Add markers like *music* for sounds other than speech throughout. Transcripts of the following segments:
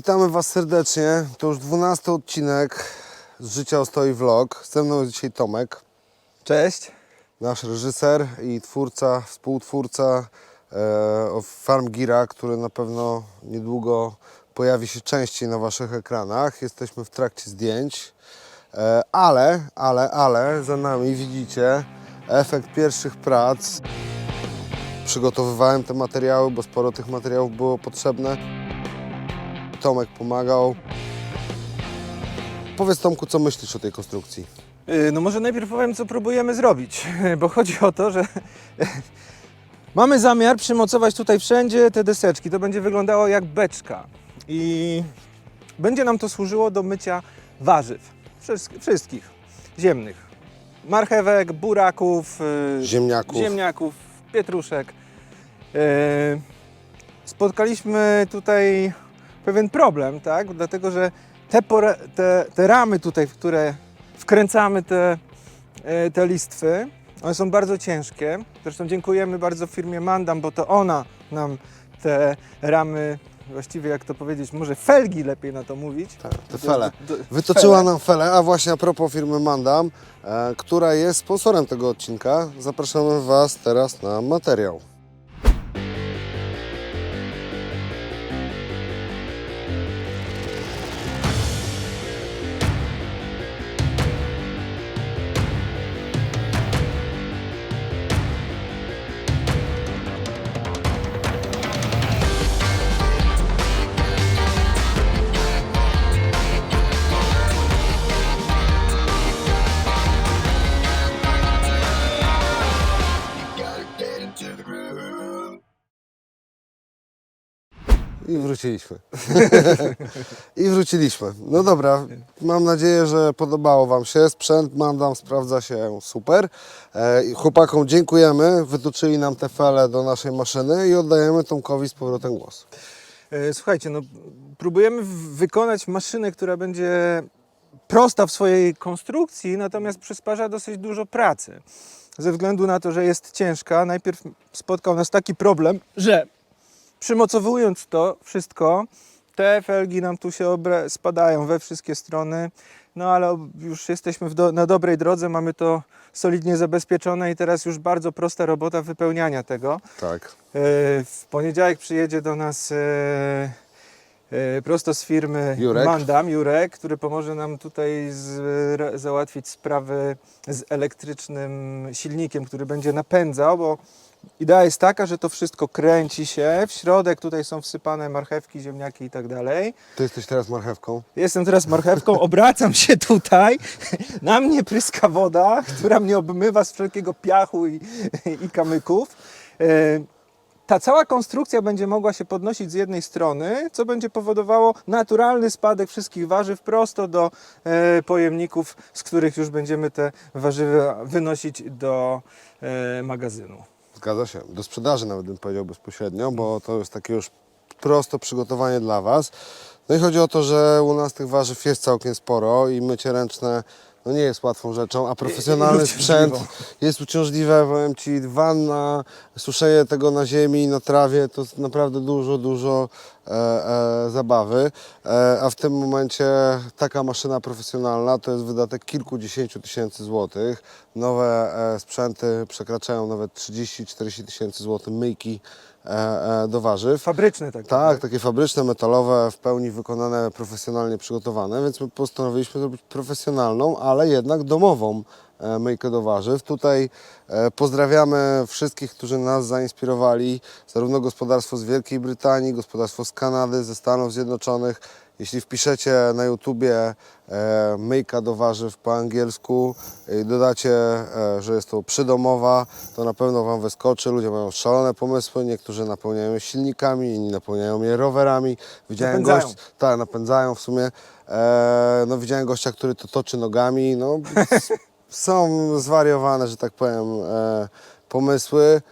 Witamy Was serdecznie. To już 12 odcinek z Życia Ostoi Vlog. Ze mną jest dzisiaj Tomek, Cześć. nasz reżyser i twórca, współtwórca e, Farm Gira, który na pewno niedługo pojawi się częściej na Waszych ekranach. Jesteśmy w trakcie zdjęć, e, ale, ale, ale za nami widzicie efekt pierwszych prac. Przygotowywałem te materiały, bo sporo tych materiałów było potrzebne. Tomek pomagał. Powiedz Tomku, co myślisz o tej konstrukcji? Yy, No może najpierw powiem, co próbujemy zrobić, *laughs* bo chodzi o to, że *laughs* mamy zamiar przymocować tutaj wszędzie te deseczki. To będzie wyglądało jak beczka i będzie nam to służyło do mycia warzyw. Wszystk- Wszystkich. Ziemnych. Marchewek, buraków, yy, Ziemniaków. ziemniaków, pietruszek. Yy, Spotkaliśmy tutaj pewien problem, tak? Dlatego, że te, pore, te, te ramy tutaj, w które wkręcamy te, e, te listwy, one są bardzo ciężkie. Zresztą dziękujemy bardzo firmie Mandam, bo to ona nam te ramy, właściwie jak to powiedzieć, może felgi lepiej na to mówić. Tak, te fele. Do- do- Wytoczyła fele. nam felę, a właśnie a propos firmy Mandam, e, która jest sponsorem tego odcinka, zapraszamy Was teraz na materiał. I wróciliśmy. *laughs* I wróciliśmy. No dobra, mam nadzieję, że podobało Wam się. Sprzęt Mandam sprawdza się super. E, chłopakom dziękujemy. Wytoczyli nam te fele do naszej maszyny i oddajemy Tomkowi z powrotem głos. E, Słuchajcie, no, próbujemy wykonać maszynę, która będzie prosta w swojej konstrukcji, natomiast przysparza dosyć dużo pracy. Ze względu na to, że jest ciężka, najpierw spotkał nas taki problem, że przymocowując to wszystko, te felgi nam tu się spadają we wszystkie strony, no ale już jesteśmy do- na dobrej drodze, mamy to solidnie zabezpieczone i teraz już bardzo prosta robota wypełniania tego. Tak. E, W poniedziałek przyjedzie do nas e, e, prosto z firmy Jurek. Mandam, Jurek, który pomoże nam tutaj z, załatwić sprawy z elektrycznym silnikiem, który będzie napędzał, bo idea jest taka, że to wszystko kręci się, w środek tutaj są wsypane marchewki, ziemniaki i tak dalej. Ty jesteś teraz marchewką. Jestem teraz marchewką, *laughs* obracam się tutaj, na mnie pryska woda, która mnie obmywa z wszelkiego piachu i, i kamyków. E, Ta cała konstrukcja będzie mogła się podnosić z jednej strony, co będzie powodowało naturalny spadek wszystkich warzyw prosto do e, pojemników, z których już będziemy te warzywa wynosić do e, magazynu. Zgadza się. Do sprzedaży nawet bym powiedział bezpośrednio, bo to jest takie już prosto przygotowanie dla Was. No i chodzi o to, że u nas tych warzyw jest całkiem sporo i mycie ręczne no nie jest łatwą rzeczą, a profesjonalny *laughs* sprzęt jest uciążliwe. Powiem Ci, wanna, suszenie tego na ziemi, na trawie to jest naprawdę dużo, dużo e, e, zabawy. E, a w tym momencie taka maszyna profesjonalna to jest wydatek kilkudziesięciu tysięcy złotych. Nowe e, sprzęty przekraczają nawet 30-40 tysięcy złotych myjki do warzyw. Fabryczne takie. Tak, takie fabryczne, metalowe, w pełni wykonane, profesjonalnie przygotowane, więc my postanowiliśmy zrobić profesjonalną, ale jednak domową e, myjkę do warzyw. Tutaj e, pozdrawiamy wszystkich, którzy nas zainspirowali, zarówno gospodarstwo z Wielkiej Brytanii, gospodarstwo z Kanady, ze Stanów Zjednoczonych. Jeśli wpiszecie na YouTubie e, myjka do warzyw po angielsku i dodacie, e, że jest to przydomowa, to na pewno Wam wyskoczy. Ludzie mają szalone pomysły, niektórzy napełniają je silnikami, inni napełniają je rowerami. Widziałem Napędzają. gość, tak, napędzają w sumie. E, no, widziałem gościa, który to toczy nogami. No, *laughs* są zwariowane, że tak powiem, e, pomysły.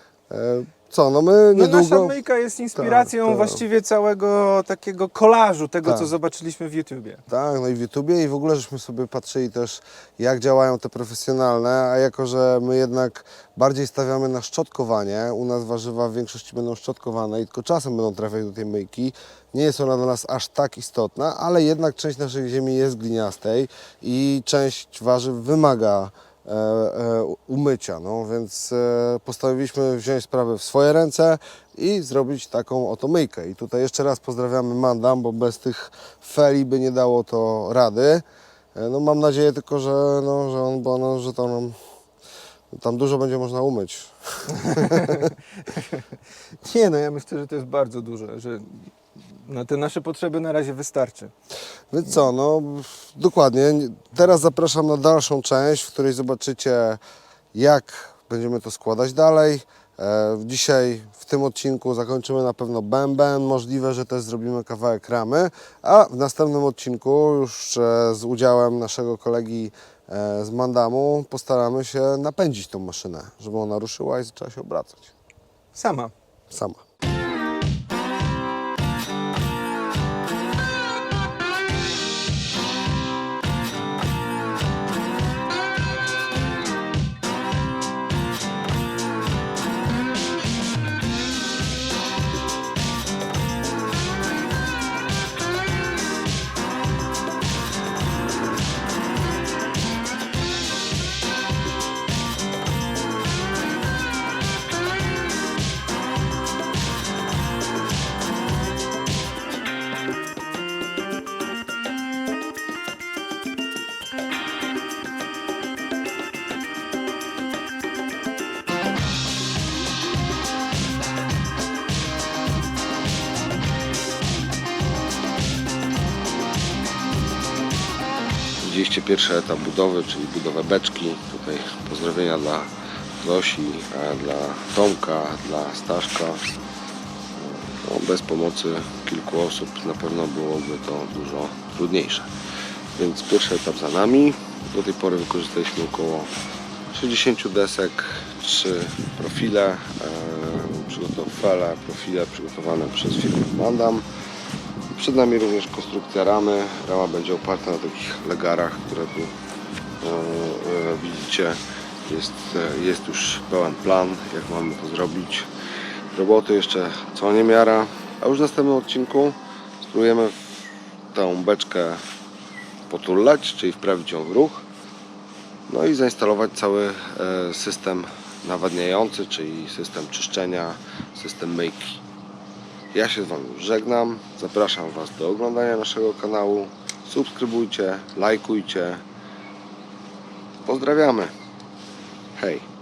Co, no my No nasza niedługo... myjka jest inspiracją Tak, tak. właściwie całego takiego kolażu tego, Tak. co zobaczyliśmy w YouTubie. Tak, no i w YouTubie i w ogóle żeśmy sobie patrzyli też, jak działają te profesjonalne, a jako, że my jednak bardziej stawiamy na szczotkowanie, u nas warzywa w większości będą szczotkowane i tylko czasem będą trafiać do tej myjki, nie jest ona dla nas aż tak istotna, ale jednak część naszej ziemi jest gliniastej i część warzyw wymaga umycia, no więc e, postanowiliśmy wziąć sprawę w swoje ręce i zrobić taką oto myjkę. I tutaj jeszcze raz pozdrawiamy Mandam, bo bez tych feli by nie dało to rady. E, No mam nadzieję tylko, że, no, że on, bo no, że to nam, tam dużo będzie można umyć. *laughs* *laughs* Nie, no ja myślę, że to jest bardzo duże, że na te nasze potrzeby na razie wystarczy. Więc co, no dokładnie. Teraz zapraszam na dalszą część, w której zobaczycie, jak będziemy to składać dalej. E, Dzisiaj w tym odcinku zakończymy na pewno bęben. Możliwe, że też zrobimy kawałek ramy, a w następnym odcinku już e, z udziałem naszego kolegi e, z Mandamu postaramy się napędzić tą maszynę, żeby ona ruszyła i zaczęła się obracać Sama. sama. Widzieliście pierwszy etap budowy, czyli budowę beczki. Tutaj pozdrowienia dla Zosi, dla Tomka, dla Staszka. No, bez pomocy kilku osób na pewno byłoby to dużo trudniejsze. Więc pierwszy etap za nami. Do tej pory wykorzystaliśmy około 60 desek, 3 profile, e, przygotowale, profile przygotowane przez firmę Mandam. Przed nami również konstrukcja ramy. Rama będzie oparta na takich legarach, które tu e, e, widzicie. Jest, e, jest już pełen plan, jak mamy to zrobić. Roboty jeszcze co niemiara. A już w następnym odcinku spróbujemy tą beczkę potulać, czyli wprawić ją w ruch. No i zainstalować cały system nawadniający, czyli system czyszczenia, system myjki. Ja się z Wami żegnam. Zapraszam Was do oglądania naszego kanału. Subskrybujcie, lajkujcie. Pozdrawiamy. Hej.